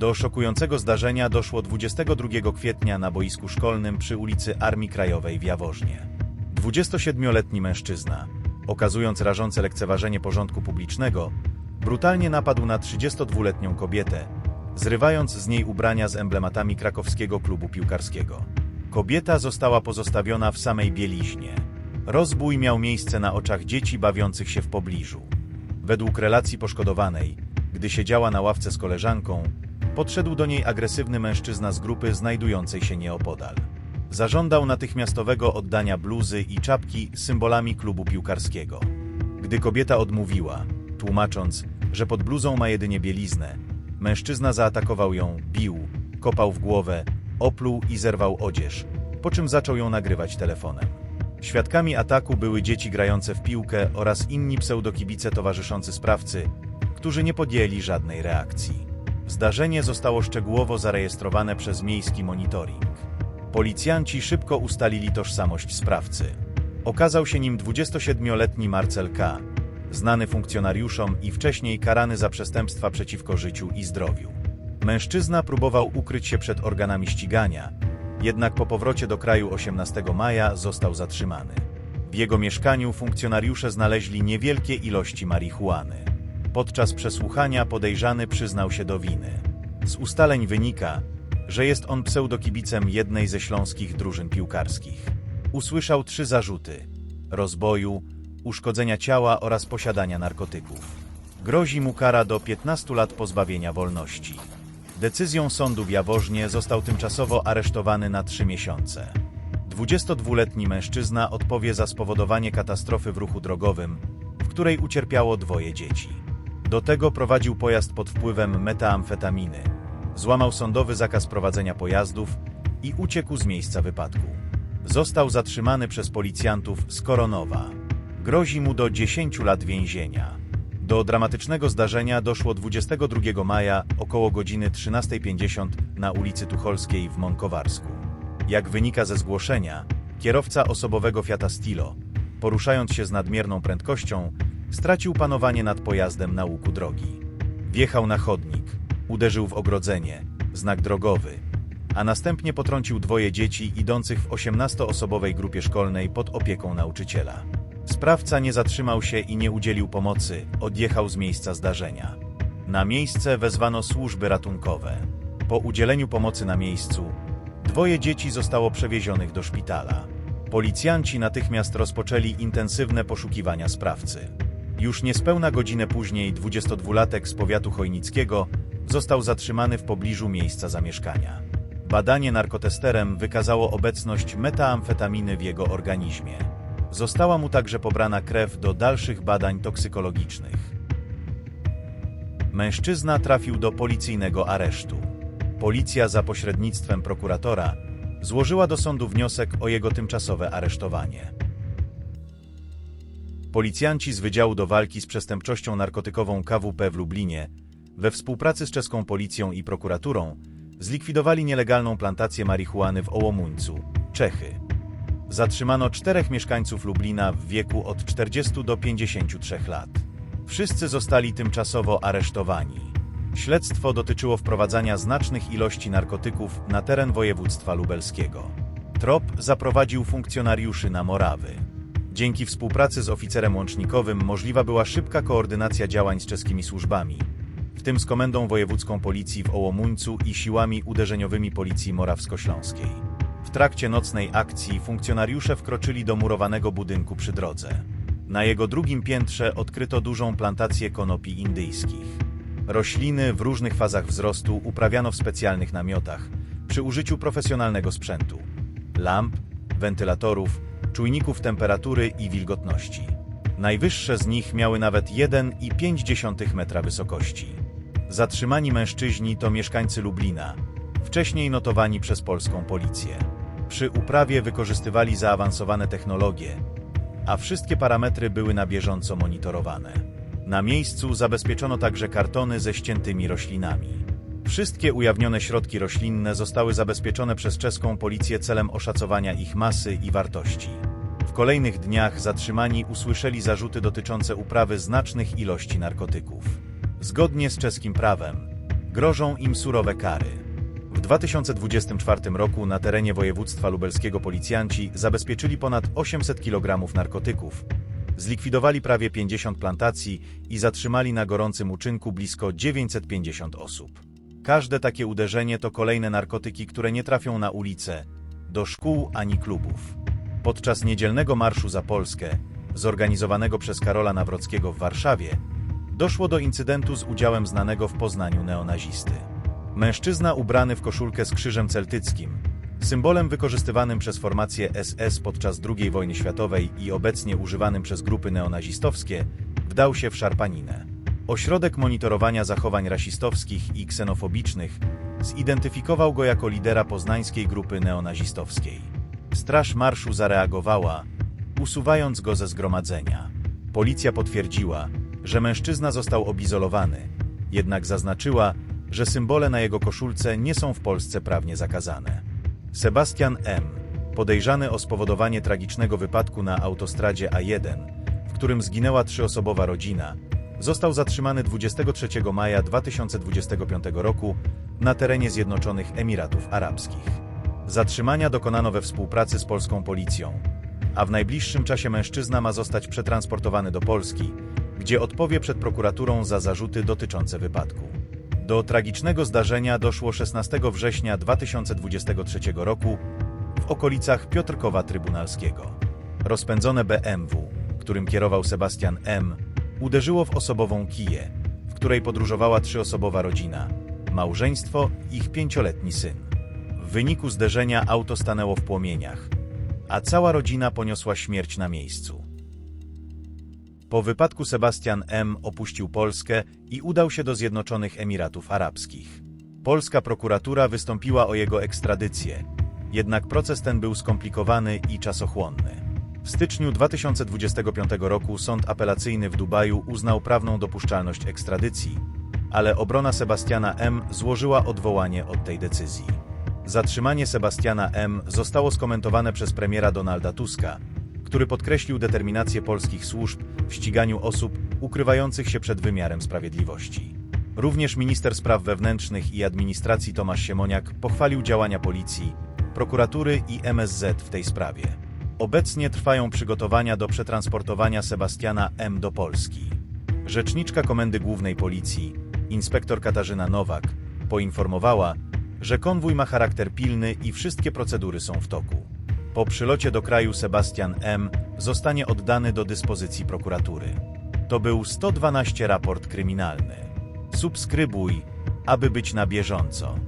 Do szokującego zdarzenia doszło 22 kwietnia na boisku szkolnym przy ulicy Armii Krajowej w Jaworznie. 27-letni mężczyzna, okazując rażące lekceważenie porządku publicznego, brutalnie napadł na 32-letnią kobietę, zrywając z niej ubrania z emblematami krakowskiego klubu piłkarskiego. Kobieta została pozostawiona w samej bieliźnie. Rozbój miał miejsce na oczach dzieci bawiących się w pobliżu. Według relacji poszkodowanej, gdy siedziała na ławce z koleżanką, podszedł do niej agresywny mężczyzna z grupy znajdującej się nieopodal. Zażądał natychmiastowego oddania bluzy i czapki symbolami klubu piłkarskiego. Gdy kobieta odmówiła, tłumacząc, że pod bluzą ma jedynie bieliznę, mężczyzna zaatakował ją, bił, kopał w głowę, opluł i zerwał odzież, po czym zaczął ją nagrywać telefonem. Świadkami ataku były dzieci grające w piłkę oraz inni pseudokibice towarzyszący sprawcy, którzy nie podjęli żadnej reakcji. Zdarzenie zostało szczegółowo zarejestrowane przez miejski monitoring. Policjanci szybko ustalili tożsamość sprawcy. Okazał się nim 27-letni Marcel K., znany funkcjonariuszom i wcześniej karany za przestępstwa przeciwko życiu i zdrowiu. Mężczyzna próbował ukryć się przed organami ścigania, jednak po powrocie do kraju 18 maja został zatrzymany. W jego mieszkaniu funkcjonariusze znaleźli niewielkie ilości marihuany. Podczas przesłuchania podejrzany przyznał się do winy. Z ustaleń wynika, że jest on pseudokibicem jednej ze śląskich drużyn piłkarskich. Usłyszał trzy zarzuty: rozboju, uszkodzenia ciała oraz posiadania narkotyków. Grozi mu kara do 15 lat pozbawienia wolności. Decyzją sądu w Jaworznie został tymczasowo aresztowany na trzy miesiące. 22-letni mężczyzna odpowie za spowodowanie katastrofy w ruchu drogowym, w której ucierpiało dwoje dzieci. Do tego prowadził pojazd pod wpływem metamfetaminy, złamał sądowy zakaz prowadzenia pojazdów i uciekł z miejsca wypadku. Został zatrzymany przez policjantów z Koronowa. Grozi mu do 10 lat więzienia. Do dramatycznego zdarzenia doszło 22 maja około godziny 13.50 na ulicy Tucholskiej w Monkowarsku. Jak wynika ze zgłoszenia, kierowca osobowego Fiata Stilo, poruszając się z nadmierną prędkością, stracił panowanie nad pojazdem na łuku drogi. Wjechał na chodnik, uderzył w ogrodzenie, znak drogowy, a następnie potrącił dwoje dzieci idących w 18-osobowej grupie szkolnej pod opieką nauczyciela. Sprawca nie zatrzymał się i nie udzielił pomocy, odjechał z miejsca zdarzenia. Na miejsce wezwano służby ratunkowe. Po udzieleniu pomocy na miejscu, dwoje dzieci zostało przewiezionych do szpitala. Policjanci natychmiast rozpoczęli intensywne poszukiwania sprawcy. Już niespełna godzinę później 22-latek z powiatu chojnickiego został zatrzymany w pobliżu miejsca zamieszkania. Badanie narkotesterem wykazało obecność metamfetaminy w jego organizmie. Została mu także pobrana krew do dalszych badań toksykologicznych. Mężczyzna trafił do policyjnego aresztu. Policja za pośrednictwem prokuratora złożyła do sądu wniosek o jego tymczasowe aresztowanie. Policjanci z Wydziału do Walki z Przestępczością Narkotykową KWP w Lublinie, we współpracy z czeską policją i prokuraturą, zlikwidowali nielegalną plantację marihuany w Ołomuńcu, Czechy. Zatrzymano czterech mieszkańców Lublina w wieku od 40 do 53 lat. Wszyscy zostali tymczasowo aresztowani. Śledztwo dotyczyło wprowadzania znacznych ilości narkotyków na teren województwa lubelskiego. Trop zaprowadził funkcjonariuszy na Morawy. Dzięki współpracy z oficerem łącznikowym możliwa była szybka koordynacja działań z czeskimi służbami, w tym z Komendą Wojewódzką Policji w Ołomuńcu i siłami uderzeniowymi Policji Morawsko-Śląskiej. W trakcie nocnej akcji funkcjonariusze wkroczyli do murowanego budynku przy drodze. Na jego drugim piętrze odkryto dużą plantację konopi indyjskich. Rośliny w różnych fazach wzrostu uprawiano w specjalnych namiotach przy użyciu profesjonalnego sprzętu lamp, wentylatorów, czujników temperatury i wilgotności. Najwyższe z nich miały nawet 1,5 metra wysokości. Zatrzymani mężczyźni to mieszkańcy Lublina, wcześniej notowani przez polską policję. Przy uprawie wykorzystywali zaawansowane technologie, a wszystkie parametry były na bieżąco monitorowane. Na miejscu zabezpieczono także kartony ze ściętymi roślinami. Wszystkie ujawnione środki roślinne zostały zabezpieczone przez czeską policję celem oszacowania ich masy i wartości. Kolejnych dniach zatrzymani usłyszeli zarzuty dotyczące uprawy znacznych ilości narkotyków. Zgodnie z czeskim prawem, Grożą im surowe kary. W 2024 roku na terenie województwa lubelskiego policjanci zabezpieczyli ponad 800 kg narkotyków, zlikwidowali prawie 50 plantacji i zatrzymali na gorącym uczynku blisko 950 osób. Każde takie uderzenie to kolejne narkotyki, które nie trafią na ulice, do szkół ani klubów. Podczas niedzielnego Marszu za Polskę, zorganizowanego przez Karola Nawrockiego w Warszawie, doszło do incydentu z udziałem znanego w Poznaniu neonazisty. Mężczyzna ubrany w koszulkę z krzyżem celtyckim, symbolem wykorzystywanym przez formację SS podczas II wojny światowej i obecnie używanym przez grupy neonazistowskie, wdał się w szarpaninę. Ośrodek monitorowania zachowań rasistowskich i ksenofobicznych zidentyfikował go jako lidera poznańskiej grupy neonazistowskiej. Straż marszu zareagowała, usuwając go ze zgromadzenia. Policja potwierdziła, że mężczyzna został obizolowany, jednak zaznaczyła, że symbole na jego koszulce nie są w Polsce prawnie zakazane. Sebastian M., podejrzany o spowodowanie tragicznego wypadku na autostradzie A1, w którym zginęła trzyosobowa rodzina, został zatrzymany 23 maja 2025 roku na terenie Zjednoczonych Emiratów Arabskich. Zatrzymania dokonano we współpracy z polską policją, a w najbliższym czasie mężczyzna ma zostać przetransportowany do Polski, gdzie odpowie przed prokuraturą za zarzuty dotyczące wypadku. Do tragicznego zdarzenia doszło 16 września 2023 roku w okolicach Piotrkowa Trybunalskiego. Rozpędzone BMW, którym kierował Sebastian M., uderzyło w osobową kiję, w której podróżowała trzyosobowa rodzina, małżeństwo i ich pięcioletni syn. W wyniku zderzenia auto stanęło w płomieniach, a cała rodzina poniosła śmierć na miejscu. Po wypadku Sebastian M. opuścił Polskę i udał się do Zjednoczonych Emiratów Arabskich. Polska prokuratura wystąpiła o jego ekstradycję, jednak proces ten był skomplikowany i czasochłonny. W styczniu 2025 roku sąd apelacyjny w Dubaju uznał prawną dopuszczalność ekstradycji, ale obrona Sebastiana M. złożyła odwołanie od tej decyzji. Zatrzymanie Sebastiana M. zostało skomentowane przez premiera Donalda Tuska, który podkreślił determinację polskich służb w ściganiu osób ukrywających się przed wymiarem sprawiedliwości. Również minister spraw wewnętrznych i administracji Tomasz Siemoniak pochwalił działania policji, prokuratury i MSZ w tej sprawie. Obecnie trwają przygotowania do przetransportowania Sebastiana M. do Polski. Rzeczniczka Komendy Głównej Policji, inspektor Katarzyna Nowak, poinformowała, że konwój ma charakter pilny i wszystkie procedury są w toku. Po przylocie do kraju Sebastian M. zostanie oddany do dyspozycji prokuratury. To był 112 raport kryminalny. Subskrybuj, aby być na bieżąco.